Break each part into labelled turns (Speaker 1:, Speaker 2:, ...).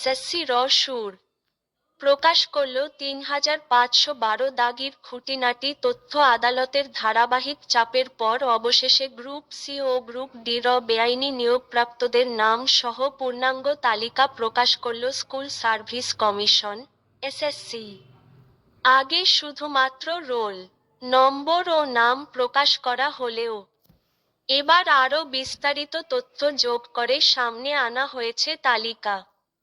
Speaker 1: SSC র সুর। প্রকাশ করল তিন হাজার পাঁচশো বারো দাগির খুঁটিনাটি তথ্য আদালতের ধারাবাহিক চাপের পর অবশেষে গ্রুপ সি ও গ্রুপ ডি র বেআইনি নিয়োগপ্রাপ্তদের নাম সহ পূর্ণাঙ্গ তালিকা প্রকাশ করল স্কুল সার্ভিস কমিশন, এসএসসি। আগে শুধুমাত্র রোল, নম্বর ও নাম প্রকাশ করা হলেও এবার আরও বিস্তারিত তথ্য যোগ করে সামনে আনা হয়েছে তালিকা।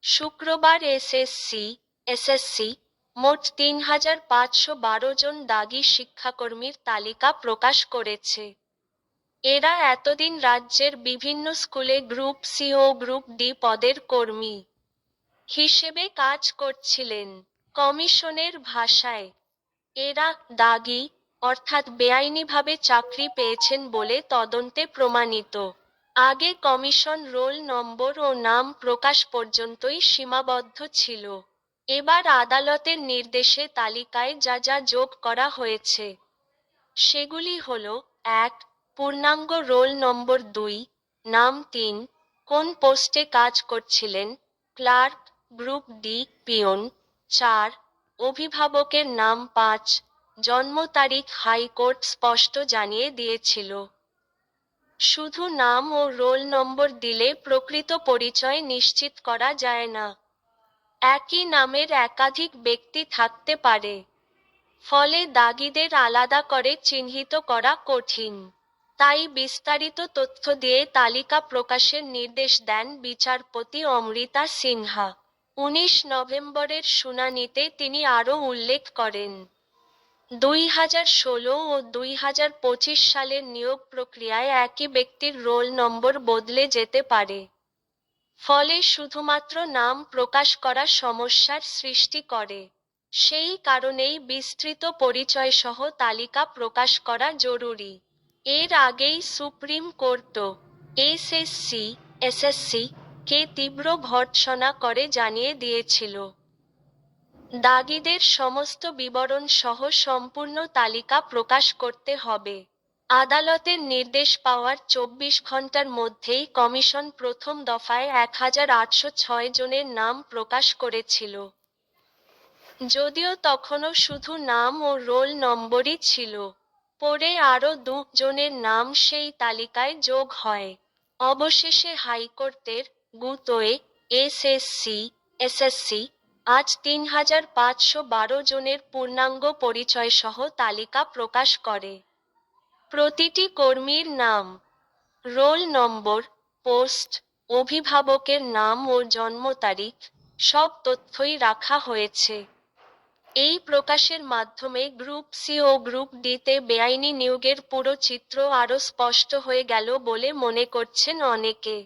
Speaker 1: শুক্রবার এসএসসি এসএসসি মোট তিন হাজার পাঁচশো বারো জন দাগি শিক্ষাকর্মীর তালিকা প্রকাশ করেছে। এরা এতদিন রাজ্যের বিভিন্ন স্কুলে গ্রুপ সি ও গ্রুপ ডি পদের কর্মী হিসেবে কাজ করছিলেন কমিশনের ভাষায়। এরা দাগি, অর্থাৎ বেআইনিভাবে চাকরি পেয়েছেন বলে তদন্তে প্রমাণিত। আগে কমিশন রোল নম্বর ও নাম প্রকাশ পর্যন্তই সীমাবদ্ধ ছিল। এবার আদালতের নির্দেশে তালিকায় যা যা যোগ করা হয়েছে। সেগুলি হল, এক, পূর্ণাঙ্গ রোল নম্বর দুই, নাম তিন, কোন পোস্টে কাজ করছিলেন, ক্লার্ক, গ্রুপ ডি, পিয়ন, চার, অভিভাবকের নাম পাঁচ, জন্ম তারিখ হাইকোর্ট স্পষ্ট জানিয়ে দিয়েছিল। শুধু নাম ও রোল নম্বর দিলে প্রকৃত পরিচয় নিশ্চিত করা যায় না। একই নামের একাধিক ব্যক্তি থাকতে পারে। ফলে দাগিদের আলাদা করে চিহ্নিত করা কঠিন। তাই বিস্তারিত তথ্য দিয়ে তালিকা প্রকাশের নির্দেশ দেন বিচারপতি অমৃতা সিনহা। উনিশ নভেম্বরের শুনানিতে তিনি আরও উল্লেখ করেন। দুই হাজার ষোলো ও দুই হাজার পঁচিশ সালের নিয়োগ প্রক্রিয়ায় একই ব্যক্তির রোল নম্বর বদলে যেতে পারে। ফলে শুধুমাত্র নাম প্রকাশ করা সমস্যার সৃষ্টি করে। সেই কারণেই বিস্তৃত পরিচয় সহ তালিকা প্রকাশ করা জরুরি। এর আগেই সুপ্রিম কোর্ট এসএসসি এসএসসি কে তীব্র ভর্ৎসনা করে জানিয়ে দিয়েছিল। দাগিদের সমস্ত বিবরণ সহ সম্পূর্ণ তালিকা প্রকাশ করতে হবে। আদালতের নির্দেশ পাওয়ার চব্বিশ ঘণ্টার মধ্যেই কমিশন প্রথম দফায় এক হাজার আটশো ছয় জনের নাম প্রকাশ করেছিল। যদিও তখনও শুধু নাম ও রোল নম্বরই ছিল, পরে আরও দু জনের নাম সেই তালিকায় যোগ হয়। অবশেষে হাইকোর্টের গুতোয় এসএসসি এসএসসি আজ তিন হাজার পাঁচশো বারো জনের পূর্ণাঙ্গ পরিচয় সহ তালিকা প্রকাশ করে। প্রতিটি কর্মীর নাম, রোল নম্বর, পোস্ট, অভিভাবকের নাম ও জন্ম তারিখ সব তথ্যই রাখা হয়েছে। এই প্রকাশের মাধ্যমে গ্রুপ সি ও গ্রুপ ডিতে বেআইনি নিয়োগের পুরো চিত্র আরও স্পষ্ট হয়ে গেল বলে মনে করছেন অনেকে।